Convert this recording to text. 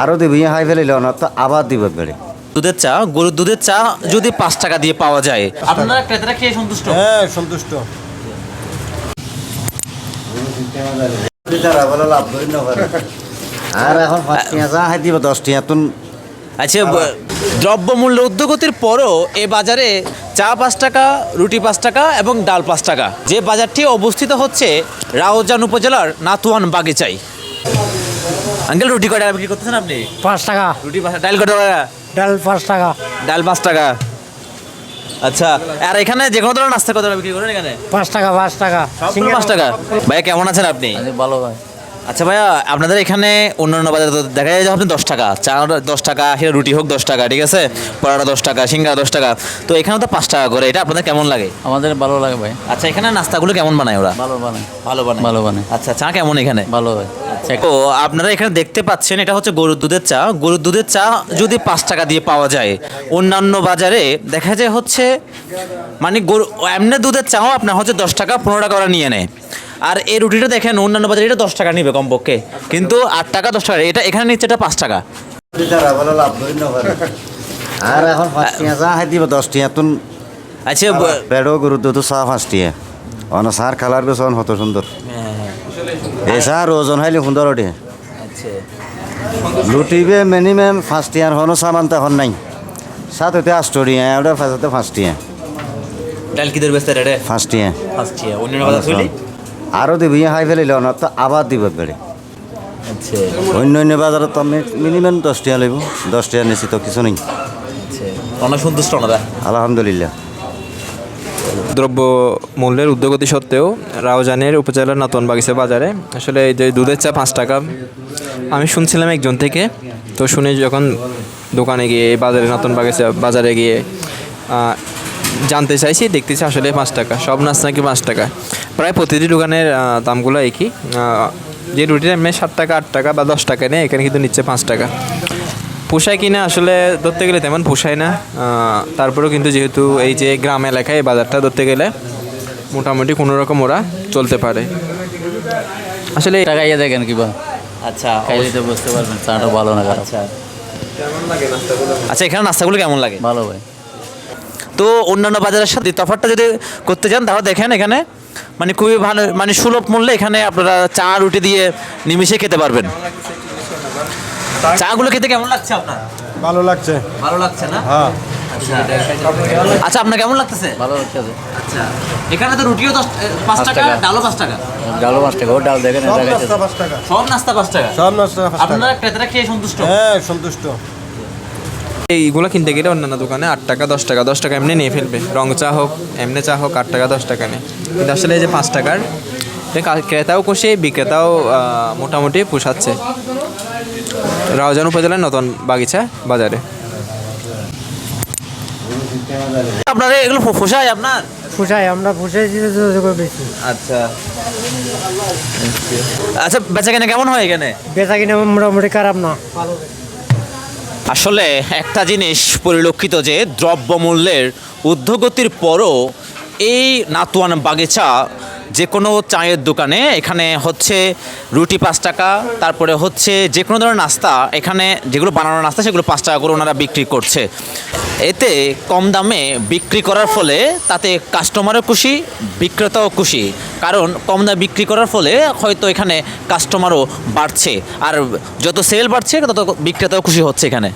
আরও দিব ইয়ে হাই ফেলে না তো আবার দিব বেড়ে। দুধের চা গরুর দুধের চা যদি পাঁচ টাকা দিয়ে পাওয়া যায়। আপনারা ক্রেতারা খেয়ে সন্তুষ্ট? হ্যাঁ সন্তুষ্ট। আর এখন পাঁচ টিয়া চা হাই দিব দশ টিয়া তুন আচ্ছা দ্রব্যমূল্য ঊর্ধ্বগতির পরও এ বাজারে চা পাঁচ টাকা রুটি পাঁচ টাকা এবং ডাল পাঁচ টাকা। যে বাজারটি অবস্থিত হচ্ছে রাউজান উপজেলার নাতুয়ান বাগিচাই আঙ্কেল রুটি কটা বিক্রি করতেছেন আপনি? পাঁচ টাকা। রুটি পাঁচ ডাল কটা করে? ডাল পাঁচ টাকা। ডাল পাঁচ টাকা। আচ্ছা আর এখানে যে কোনো ধরনের নাস্তা কত টাকা বিক্রি করেন এখানে? পাঁচ টাকা পাঁচ টাকা। সবগুলো পাঁচ টাকা। ভাইয়া কেমন আছেন আপনি? ভালো ভাই। আচ্ছা ভাইয়া আপনাদের এখানে অন্যান্য বাজারে তো দেখা যায় যে আপনি দশ টাকা চা দশ টাকা সেটা রুটি হোক দশ টাকা ঠিক আছে? পরোটা দশ টাকা সিঙ্গা দশ টাকা। তো এখানে তো পাঁচ টাকা করে এটা আপনাদের কেমন লাগে? আমাদের ভালো লাগে ভাই। আচ্ছা এখানে নাস্তাগুলো কেমন বানায় ওরা? ভালো বানায়। ভালো বানায়। ভালো বানায়। আচ্ছা চা কেমন এখানে? ভালো ভাই। তো আপনারা এখানে দেখতে পাচ্ছেন এটা হচ্ছে গরুর দুধের চা। গরুর দুধের চা যদি পাঁচ টাকা দিয়ে পাওয়া যায়। অন্যান্য বাজারে দেখা যায় হচ্ছে মানে গরু এমনি দুধের চাও আপনার হচ্ছে দশ টাকা পনেরো টাকা ওরা নিয়ে নেয়। আর এই রুটিটা দেখেন অন্যান্য বাজারে এটা দশ টাকা নিবে কমপক্ষে। কিন্তু আট টাকা দশ টাকা এটা এখানে নিচ্ছে এটা পাঁচ টাকা। আর এখন পাঁচ টিয়া চা হাই দিব দশ টিয়া তুন। আচ্ছা ব- বেড়ো গরু দুধ চা পাঁচ টিয়া। অন সার খালার বেসন হত সুন্দর। চা ওজন হাইলে সুন্দর ওঠে আচ্ছা। লুটিবে মিনিমাম পাঁচ টিয়ার হনো সামান তখন নাই। সাত হতে আষ্টরিয়া ওটা ফাঁসাতে পাঁচ টিয়া ডাল কি ধরবে স্যার পাঁচ টিয়া ফার্স্ট ইয়ার অন্যান্য বাজার হইলে আরও দিব হাই ফেলে না তো আবার দিব বেড়ে আচ্ছা। অন্য অন্য বাজারে তো মিনিমাম দশ টিয়া লইব দশ টিয়া নিছি তো কিছু নেই। আচ্ছা। অনেক সন্তুষ্ট আলহামদুলিল্লাহ। দ্রব্য মূল্যের উদ্যোগতি সত্ত্বেও রাউজানের উপজেলার নতুন বাগিচা বাজারে আসলে এই যে দুধের চা পাঁচ টাকা, আমি শুনছিলাম একজন থেকে, তো শুনে যখন দোকানে গিয়ে বাজারে নতুন বাগিচা বাজারে গিয়ে জানতে চাইছি, দেখতেছি আসলে পাঁচ টাকা, সব নাচ নাকি পাঁচ টাকা। প্রায় প্রতিটি দোকানের দামগুলো একই যে রুটির এমনি সাত টাকা, আট টাকা বা দশ টাকা নেই এখানে কিন্তু নিচ্ছে পাঁচ টাকা। পোষায় কিনা আসলে ধরতে গেলে তেমন পোষায় না। তারপরেও কিন্তু যেহেতু এই যে গ্রাম এলাকায় এই বাজারটা ধরতে গেলে মোটামুটি কোনো রকম ওরা চলতে পারে। আসলে টাকা ইয়ে দেখেন কি বা। আচ্ছা খাইলে বুঝতে পারবেন চাটা ভালো না আচ্ছা। আচ্ছা এখানে নাস্তাগুলো কেমন লাগে? ভালো ভাই। তো অন্যান্য বাজারের সাথে তফাৎটা যদি করতে চান তাহলে দেখেন এখানে মানে খুবই ভালো মানে সুলভ মূল্যে এখানে আপনারা চা রুটি দিয়ে নিমিশে খেতে পারবেন। চাগুলো খেতে কেমন লাগছে আপনার? ভালো লাগছে। ভালো লাগছে না? হ্যাঁ। আচ্ছা। আপনার কেমন লাগতেছে? ভালো লাগছে আচ্ছা। এখানে তো রুটিও দশ পাঁচ টাকা। ডালও পাঁচ টাকা। ডালও পাঁচ টাকা ও ডাল দেখেন সব নাস্তা পাঁচ টাকা। সব নাস্তা পাঁচ টাকা? সব নাস্তা আপনারা ক্রেতারা খেয়ে সন্তুষ্ট? হ্যাঁ সন্তুষ্ট। এইগুলো কিনতে গেলে অন্যান্য দোকানে আট টাকা দশ টাকা দশ টাকা এমনি নিয়ে ফেলবে। রং চা হোক এমনি চা হোক আট টাকা দশ টাকা নেই কিন্তু আসলে এই যে পাঁচ টাকার ক্রেতাও খুশি বিক্রেতাও মোটামুটি পোষাচ্ছে। রাউজান উপজেলার নতুন বাগিচা বাজারে। আপনারা এগুলো ফোসায় আপনার? ফুসাই আমরা যোগাযোগ বেশি আচ্ছা। আচ্ছা বেচা কেনা কেমন হয় এখানে? বেচা কিনা মোটামুটি খারাপ না। আসলে একটা জিনিস পরিলক্ষিত যে দ্রব্যমূল্যের ঊর্ধ্বগতির পরও এই নাতুয়ান বাগিচা যে কোনো চায়ের দোকানে, এখানে হচ্ছে রুটি পাঁচ টাকা, তারপরে হচ্ছে যে কোনো ধরনের নাস্তা, এখানে যেগুলো বানানো নাস্তা, সেগুলো পাঁচ টাকা করে ওনারা বিক্রি করছে। এতে কম দামে বিক্রি করার ফলে তাতে কাস্টমারও খুশি, বিক্রেতাও খুশি। কারণ কম দামে বিক্রি করার ফলে হয়তো এখানে কাস্টমারও বাড়ছে। আর যত সেল বাড়ছে, তত বিক্রেতাও খুশি হচ্ছে এখানে।